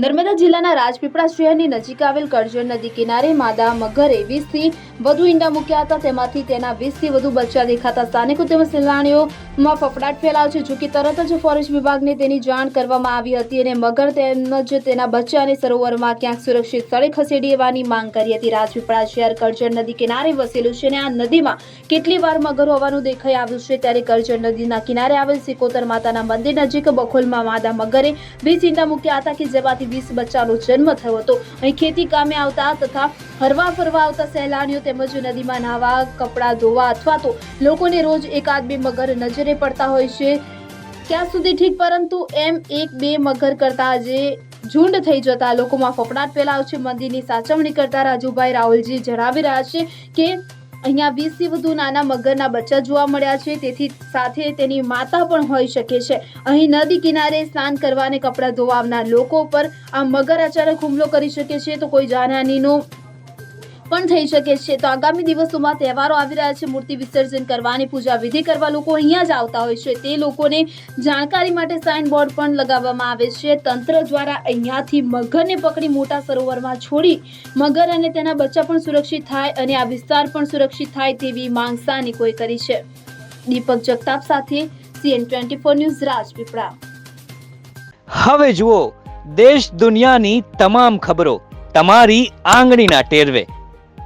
નર્મદા જિલ્લાના રાજપીપળા શહેરની નજીક આવેલ કરજણ નદી કિનારે માદા મગરે વીસથી વધુ ઈંડા મૂક્યા હતા. તેમાંથી તેના વીસથી વધુ બચ્ચા દેખાતા સ્થાનિકો તેમજ સહેલાણીઓમાં ફફડાટ ફેલાયો છે. જોકે તરત જ ફોરેસ્ટ વિભાગને તેની જાણ કરવામાં આવી હતી અને મગર તેમજ તેના બચ્ચાને સરોવરમાં ક્યાંક સુરક્ષિત સ્થળે ખસેડી એવાની માંગ કરી હતી. રાજપીપળા શહેર કરજણ નદી કિનારે વસેલું છે અને આ નદીમાં કેટલી વાર મગર હોવાનું દેખાઈ આવ્યું છે. ત્યારે કરજણ નદીના કિનારે આવેલ સિકોતર માતાના મંદિર નજીક બખોલમાં માદા મગરે વીસ ઈંડા મૂક્યા હતા કે જેમાંથી વીસ બચ્ચાનો જન્મ થયો હતો. અહીં ખેતી કામે આવતા તથા હરવા ફરવા આવતા સહેલાણીઓ તેમજ નદીમાં નાહવા, કપડાં ધોવા અથવા તો લોકોને રોજ એકાદ બે મગર નજરે પડતા હોય છે. ક્યાં સુધી ઠીક? પરંતુ એમ એક બે મગર કરતા આજે ઝુંડ થઈ જતા લોકોમાં ફફડાટ ફેલાવ છે. મંદિરની સાચવણી કરતા રાજુભાઈ રાહુલજી જણાવી રહ્યા છે કે અહીંયા વીસથી વધુ નાના મગરના બચ્ચા જોવા મળ્યા છે. તેથી સાથે તેની માતા પણ હોઈ શકે છે. અહીં નદી કિનારે સ્નાન કરવા અને કપડાં ધોવા આવનાર લોકો પર આ મગર અચાનક હુમલો કરી શકે છે. તો કોઈ જાનહાનિનો પણ થઈ શકે છે. તો આગામી દિવસોમાં તહેવારો આવી રહ્યા છે. મૂર્તિ વિસર્જન કરવાની, પૂજા વિધિ કરવા લોકો અહીંયા જ આવતા હોય છે. તે લોકોને જાણકારી માટે સાઇન બોર્ડ પણ લગાવવામાં આવે છે. તંત્ર દ્વારા અહીંયાથી મગરને પકડી મોટા સરોવરમાં છોડી મગર અને તેના બચ્ચા પણ સુરક્ષિત થાય અને આ વિસ્તાર પણ સુરક્ષિત થાય તેવી માંગ સ્થાનિકોએ કરી છે. દીપક જગતાપ સાથે CN twenty four news Rajpipla. હવે જુઓ, દેશ દુનિયાની તમામ ખબરો તમારી આંગળીના ટેરવે.